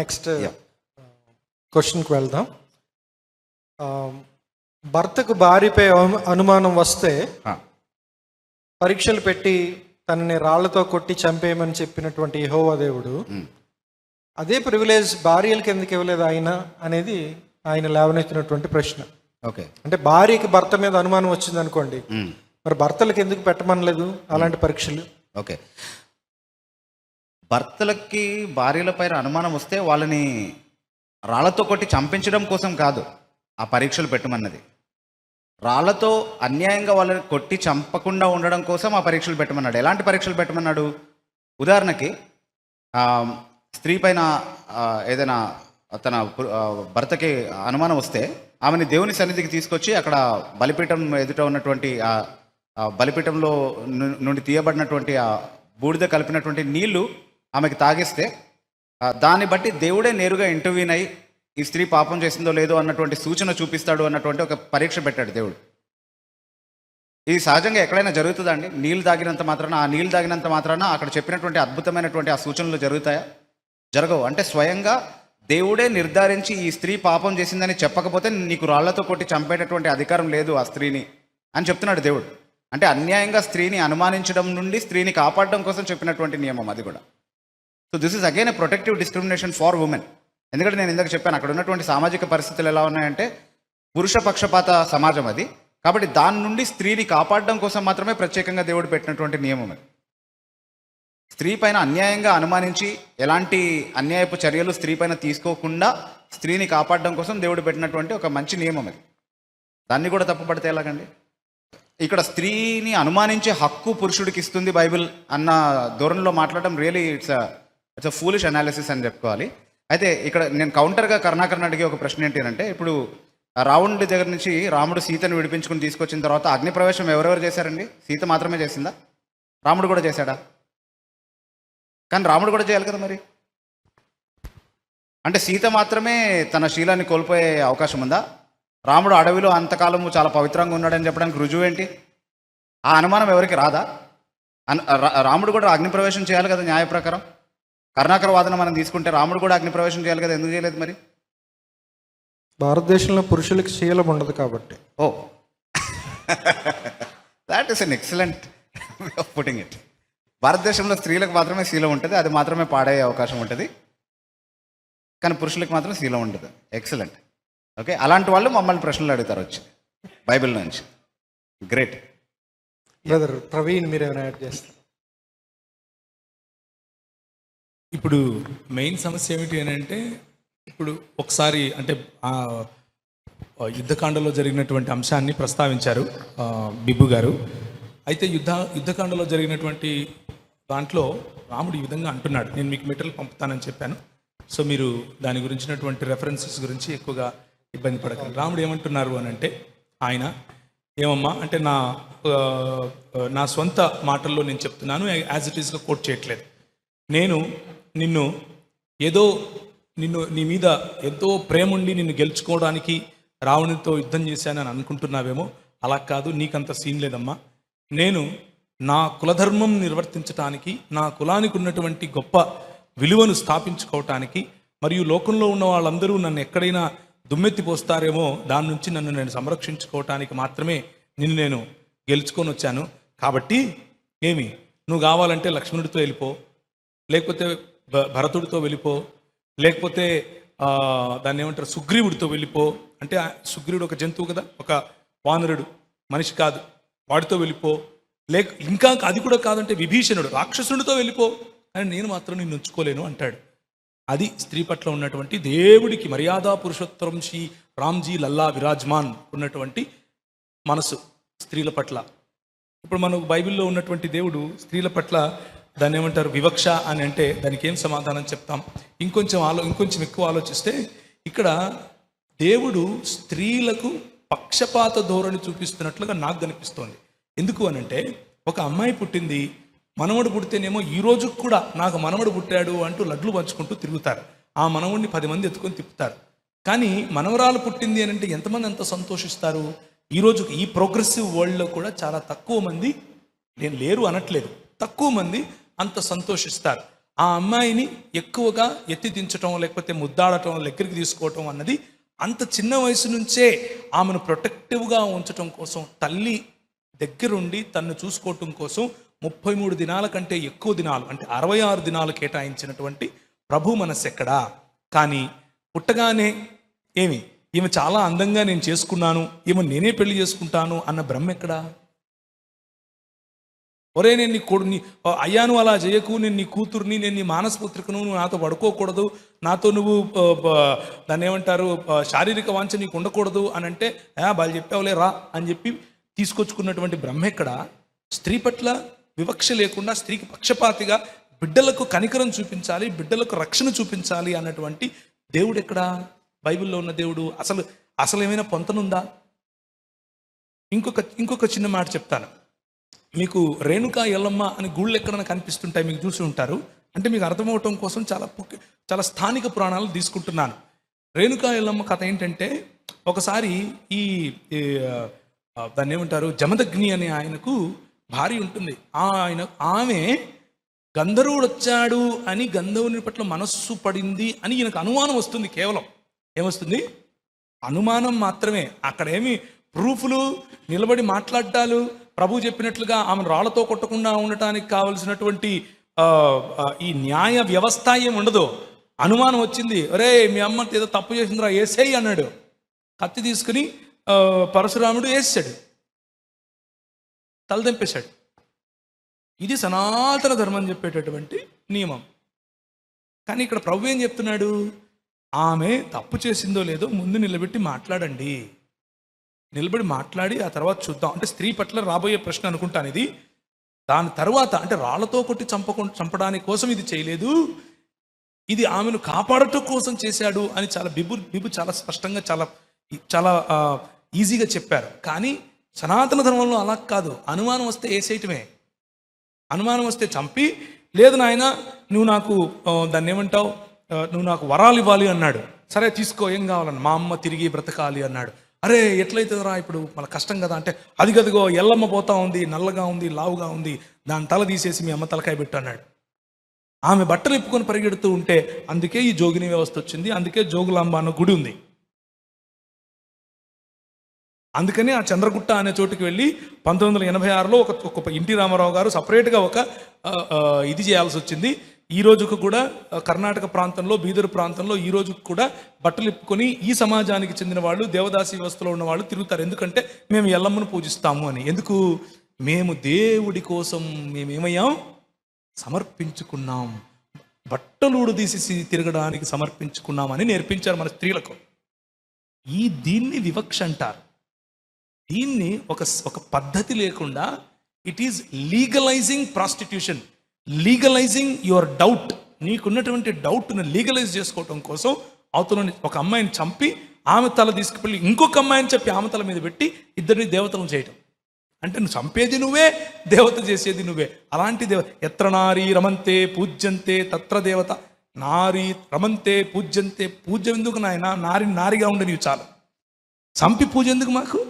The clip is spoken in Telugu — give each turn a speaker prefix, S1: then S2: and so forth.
S1: నెక్స్ట్ క్వశ్చన్కి వెళ్దాం. ఆ, భర్తకు భార్యపై అను- అనుమానం వస్తే పరీక్షలు పెట్టి తనని రాళ్ళతో కొట్టి చంపేయమని చెప్పినటువంటి యెహోవా దేవుడు. అదే ప్రివిలేజ్ భార్యలకు ఎందుకు ఇవ్వలేదు ఆయన అనేది ఆయన లేవనెత్తినటువంటి ప్రశ్న.
S2: ఓకే.
S1: అంటే భార్యకి భర్త మీద అనుమానం వచ్చింది అనుకోండి మరి భర్తలకు ఎందుకు పెట్టమనలేదు అలాంటి పరీక్షలు?
S2: ఓకే. భర్తలకి భార్యల పైన అనుమానం వస్తే వాళ్ళని రాళ్ళతో కొట్టి చంపించడం కోసం కాదు ఆ పరీక్షలు పెట్టమన్నది. రాళ్ళతో అన్యాయంగా వాళ్ళని కొట్టి చంపకుండా ఉండడం కోసం ఆ పరీక్షలు పెట్టమన్నాడు. ఎలాంటి పరీక్షలు పెట్టమన్నాడు? ఉదాహరణకి స్త్రీ పైన ఏదైనా తన భర్తకి అనుమానం వస్తే ఆమెని దేవుని సన్నిధికి తీసుకొచ్చి అక్కడ బలిపీఠం ఎదుట ఉన్నటువంటి ఆ బలిపీఠంలో ను- నుండి తీయబడినటువంటి ఆ బూడిద కలిపినటువంటి నీళ్ళు ఆమెకి తాగిస్తే దాన్ని బట్టి దేవుడే నేరుగా ఇంటర్వ్యూన్ అయి ఈ స్త్రీ పాపం చేసిందో లేదో అన్నటువంటి సూచన చూపిస్తాడు అన్నటువంటి ఒక పరీక్ష పెట్టాడు దేవుడు. ఇది సహజంగా ఎక్కడైనా జరుగుతుందా అండి? నీళ్ళు తాగినంత మాత్రాన ఆ నీళ్ళు తాగినంత మాత్రాన అక్కడ చెప్పినటువంటి అద్భుతమైనటువంటి ఆ సూచనలు జరుగుతాయా? జరగవు. అంటే స్వయంగా దేవుడే నిర్ధారించి ఈ స్త్రీ పాపం చేసిందని చెప్పకపోతే నీకు రాళ్ళతో కొట్టి చంపేటటువంటి అధికారం లేదు ఆ స్త్రీని అని చెప్తున్నాడు దేవుడు. అంటే అన్యాయంగా స్త్రీని అనుమానించడం నుండి స్త్రీని కాపాడడం కోసం చెప్పినటువంటి నియమం అది కూడా. So this is again a protective discrimination for women ఎందుకంటే నేను ఇందాక చెప్పాను అక్కడ ఉన్నటువంటి సామాజిక పరిస్థితులు ఎలా ఉన్నాయంటే పురుష పక్షపాత సమాజం అది. కాబట్టి దాని నుండి స్త్రీని కాపాడడం కోసం మాత్రమే ప్రత్యేకంగా దేవుడు పెట్టినటువంటి నియమం అది. స్త్రీ పైన అన్యాయంగా అనుమానించి ఎలాంటి అన్యాయపు చర్యలు స్త్రీ పైన తీసుకోకుండా స్త్రీని కాపాడడం కోసం దేవుడు పెట్టినటువంటి ఒక మంచి నియమం అది. దాన్ని కూడా తప్పుపడితే ఎలాగండి? ఇక్కడ స్త్రీని అనుమానించే హక్కు పురుషుడికి ఇస్తుంది బైబిల్ అన్న ధోరణిలో మాట్లాడడం really it's it's a foolish analysis అని చెప్పుకోవాలి. అయితే ఇక్కడ నేను కౌంటర్గా కరుణాకరణ అడిగే ఒక ప్రశ్న ఏంటి అంటే ఇప్పుడు రావణుడి దగ్గర నుంచి రాముడు సీతను విడిపించుకుని తీసుకొచ్చిన తర్వాత అగ్నిప్రవేశం ఎవరెవరు చేశారండి? సీత మాత్రమే చేసిందా? రాముడు కూడా చేశాడా? కానీ రాముడు కూడా చేయాలి కదా మరి? అంటే సీత మాత్రమే తన శీలాన్ని కోల్పోయే అవకాశం ఉందా? రాముడు అడవిలో అంతకాలము చాలా పవిత్రంగా ఉన్నాడని చెప్పడానికి రుజువు ఏంటి? ఆ అనుమానం ఎవరికి రాదా? అన్- రాముడు కూడా అగ్నిప్రవేశం చేయాలి కదా న్యాయ ప్రకారం కరుణాకర వాదన మనం తీసుకుంటే రాముడు కూడా అగ్ని ప్రవేశం చేయాలి కదా ఎందుకు చేయలేదు మరి?
S1: భారతదేశంలో పురుషులకి శీలం ఉండదు కాబట్టి.
S2: ఓ. That is an excellent putting it భారతదేశంలో స్త్రీలకు మాత్రమే శీలం ఉంటుంది అది మాత్రమే పాడయ్యే అవకాశం ఉంటుంది. కానీ పురుషులకు మాత్రం శీలం ఉండదు. ఎక్సలెంట్ ఓకే అలాంటి వాళ్ళు మమ్మల్ని ప్రశ్నలు అడుగుతారు వచ్చి. బైబిల్ నుంచి. గ్రేట్
S1: బ్రదర్ ప్రవీణ్ మీరు ఏమైనా యాడ్ చేస్తారు?
S3: ఇప్పుడు మెయిన్ సమస్య ఏమిటి అని అంటే ఇప్పుడు ఒకసారి అంటే ఆ యుద్ధకాండలో జరిగినటువంటి అంశాన్ని ప్రస్తావించారు బిబ్బు గారు. అయితే యుద్ధ యుద్ధకాండలో జరిగినటువంటి దాంట్లో రాముడు ఈ విధంగా అంటున్నాడు. నేను మీకు మెటీరియల్ పంపుతానని చెప్పాను. సో మీరు దాని గురించినటువంటి రెఫరెన్సెస్ గురించి ఎక్కువగా ఇబ్బంది పడకండి. రాముడు ఏమంటున్నారు అని అంటే ఆయన ఏమమ్మా అంటే నా నా సొంత మాటల్లో నేను చెప్తున్నాను యాజ్ ఇట్ ఈస్గా కోట్ చేయట్లేదు. నేను నిన్ను ఏదో నిన్ను నీ మీద ఎంతో ప్రేమ ఉండి నిన్ను గెలుచుకోవడానికి రావణునితో యుద్ధం చేశానని అనుకుంటున్నావేమో? అలా కాదు నీకంత సీన్ లేదమ్మా. నేను నా కులధర్మం నిర్వర్తించటానికి నా కులానికి ఉన్నటువంటి గొప్ప విలువను స్థాపించుకోవటానికి మరియు లోకంలో ఉన్న వాళ్ళందరూ నన్ను ఎక్కడైనా దుమ్మెత్తి పోస్తారేమో దాని నుంచి నన్ను నేను సంరక్షించుకోవటానికి మాత్రమే నిన్ను నేను గెలుచుకొని వచ్చాను. కాబట్టి ఏమి? నువ్వు కావాలంటే లక్ష్మణుడితో వెళ్ళిపో. లేకపోతే భరతుడితో వెళ్ళిపో లేకపోతే దాన్ని ఏమంటారు సుగ్రీవుడితో వెళ్ళిపో. అంటే సుగ్రీవుడు ఒక జంతువు కదా ఒక వానరుడు మనిషి కాదు. వాడితో వెళ్ళిపో. లేక ఇంకా అది కూడా కాదంటే విభీషణుడు రాక్షసుడితో వెళ్ళిపో. అని నేను మాత్రం నిన్ను ఉంచుకోలేను అంటాడు. అది స్త్రీ పట్ల ఉన్నటువంటి దేవుడికి మర్యాద పురుషోత్తరం శ్రీ రామ్జీ లల్లా విరాజ్మాన్ ఉన్నటువంటి మనసు స్త్రీల పట్ల. ఇప్పుడు మనకు బైబిల్లో ఉన్నటువంటి దేవుడు స్త్రీల పట్ల దాన్ని ఏమంటారు వివక్ష అని అంటే దానికి ఏం సమాధానం చెప్తాం? ఇంకొంచెం ఆలో ఇంకొంచెం ఎక్కువ ఆలోచిస్తే ఇక్కడ దేవుడు స్త్రీలకు పక్షపాత ధోరణి చూపిస్తున్నట్లుగా నాకు కనిపిస్తోంది. ఎందుకు అని అంటే ఒక అమ్మాయి పుట్టింది మనవడు పుడితేనేమో ఈ రోజు కూడా నాకు మనవడు పుట్టాడు అంటూ లడ్లు పంచుకుంటూ తిరుగుతారు. ఆ మనవడిని పది మంది ఎత్తుకొని తిప్పుతారు. కానీ మనవరాలు పుట్టింది అని అంటే ఎంతమంది ఎంత సంతోషిస్తారు? ఈ ఈ ప్రోగ్రెసివ్ వరల్డ్లో కూడా చాలా తక్కువ మంది నేను లేరు అనట్లేదు. తక్కువ మంది అంత సంతోషిస్తారు. ఆ అమ్మాయిని ఎక్కువగా ఎత్తిదించటం లేకపోతే ముద్దాడటం దగ్గరికి తీసుకోవటం అన్నది అంత చిన్న వయసు నుంచే ఆమెను ప్రొటెక్టివ్గా ఉంచటం కోసం తల్లి దగ్గరుండి తన్ను చూసుకోవటం కోసం ముప్పై మూడు దినాల కంటే ఎక్కువ దినాలు అంటే అరవై ఆరు దినాలు కేటాయించినటువంటి ప్రభు మనస్సు ఎక్కడా కానీ పుట్టగానే ఏమి? ఈమె చాలా అందంగా నేను చేసుకున్నాను ఈమె నేనే పెళ్ళి చేసుకుంటాను అన్న భ్రమ ఎక్కడా ఒరే నేను నీ కొడు నీ అయ్యాను అలా చేయకు నేను నీ కూతుర్ని నేను నీ మానసపుత్రికను నువ్వు నాతో పడుకోకూడదు నాతో నువ్వు దాన్ని ఏమంటారు శారీరక వాంఛ నీకు ఉండకూడదు అని అంటే "ఆ, వాళ్ళు చెప్పావులే రా అని చెప్పి తీసుకొచ్చుకున్నటువంటి బ్రహ్మ ఎక్కడ? స్త్రీ పట్ల వివక్ష లేకుండా స్త్రీకి పక్షపాతిగా బిడ్డలకు కనికరం చూపించాలి బిడ్డలకు రక్షణ చూపించాలి అన్నటువంటి దేవుడు ఎక్కడ? బైబిల్లో ఉన్న దేవుడు. అసలు అసలు ఏమైనా పొంతనుందా? ఇంకొక ఇంకొక చిన్న మాట చెప్తాను. మీకు రేణుకా ఎల్లమ్మ అని గుళ్ళు ఎక్కడైనా కనిపిస్తుంటాయి మీకు చూసి ఉంటారు. అంటే మీకు అర్థమవటం కోసం చాలా చాలా స్థానిక పురాణాలు తీసుకుంటున్నాను. రేణుకా ఎల్లమ్మ కథ ఏంటంటే ఒకసారి ఈ దాన్ని ఏమంటారు? జమదగ్ని అనే ఆయనకు భార్య ఉంటుంది. ఆయన ఆమె గంధర్వుడు వచ్చాడు అని గంధర్వుని పట్ల మనస్సు పడింది అని ఈయనకు అనుమానం వస్తుంది కేవలం. ఏమొస్తుంది? అనుమానం మాత్రమే. అక్కడేమి ప్రూఫ్లు నిలబడి మాట్లాడాలు ప్రభు చెప్పినట్లుగా ఆమెను రాళ్ళతో కొట్టకుండా ఉండటానికి కావలసినటువంటి ఈ న్యాయ వ్యవస్థ ఏం ఉండదు అనుమానం వచ్చింది. ఒరే మీ అమ్మ ఏదో తప్పు చేసిందిరా వేసేయి అన్నాడు. కత్తి తీసుకుని పరశురాముడు వేసాడు తలదెంపేశాడు ఇది సనాతన ధర్మం చెప్పేటటువంటి నియమం. కానీ ఇక్కడ ప్రభు ఏం చెప్తున్నాడు? ఆమె తప్పు చేసిందో లేదో ముందు నిలబెట్టి మాట్లాడండి. నిలబడి మాట్లాడి ఆ తర్వాత చూద్దాం. అంటే స్త్రీ పట్ల రాబోయే ప్రశ్న అనుకుంటాను ఇది. దాని తర్వాత అంటే రాళ్ళతో కొట్టి చంపకుండా చంపడానికి కోసం ఇది చేయలేదు. ఇది ఆమెను కాపాడటం కోసం చేశాడు అని చాలా బిబు బిబు చాలా స్పష్టంగా చాలా చాలా ఈజీగా చెప్పారు. కానీ సనాతన ధర్మంలో అలా కాదు. అనుమానం వస్తే వేసేయటమే అనుమానం వస్తే చంపి లేదు నాయన నువ్వు నాకు దాన్ని ఏమంటావు? నువ్వు నాకు వరాలు ఇవ్వాలి అన్నాడు. సరే తీసుకో ఏం కావాలని మా అమ్మ తిరిగి బ్రతకాలి అన్నాడు. అరే ఎట్లయితుందిరా ఇప్పుడు? మన కష్టం కదా అంటే అది కదిగో ఎల్లమ్మ పోతా ఉంది నల్లగా ఉంది లావుగా ఉంది దాని తల తీసేసి మీ అమ్మ తలకాయ పెట్టు అన్నాడు. ఆమె బట్టలు ఇప్పుకొని పరిగెడుతూ ఉంటే అందుకే ఈ జోగిని వ్యవస్థ వచ్చింది అందుకే జోగులాంబ అన్న గుడి ఉంది. అందుకని ఆ చంద్రగుట్ట అనే చోటుకి వెళ్ళి పంతొమ్మిది వందల ఎనభై ఆరులో ఒక ఒక ఎన్టీ రామారావు గారు సపరేట్గా ఒక ఇది చేయాల్సి వచ్చింది. ఈ రోజుకు కూడా కర్ణాటక ప్రాంతంలో బీదర్ ప్రాంతంలో ఈ రోజుకు కూడా బట్టలు ఇప్పుకొని ఈ సమాజానికి చెందిన వాళ్ళు దేవదాసి వ్యవస్థలో ఉన్న వాళ్ళు తిరుగుతారు. ఎందుకంటే మేము ఎల్లమ్మను పూజిస్తాము అని. ఎందుకు? మేము దేవుడి కోసం మేమేమయ్యాం? సమర్పించుకున్నాం. బట్టలు తీసి తిరగడానికి సమర్పించుకున్నామని నేర్పించారు మన స్త్రీలకు. ఈ దీన్ని వివక్ష అంటారు. దీన్ని ఒక ఒక పద్ధతి లేకుండా it is legalising prostitution legalising your doubt నీకున్నటువంటి డౌట్ను లీగలైజ్ చేసుకోవటం కోసం అవతలని ఒక అమ్మాయిని చంపి ఆమె తల తీసుకుపోయి ఇంకొక అమ్మాయిని చెప్పి ఆమె తల మీద పెట్టి ఇద్దరిని దేవతలను చేయటం. అంటే నువ్వు చంపేది నువ్వే దేవత చేసేది నువ్వే. అలాంటి దేవ ఎత్ర నారీ రమంతే పూజ్యంతే తత్ర దేవత. నారీ రమంతే పూజ్యంతే పూజ్యం ఎందుకు నాయన? నారి నారిగా ఉండే నీవు చాలు. చంపి పూజ ఎందుకు మాకు?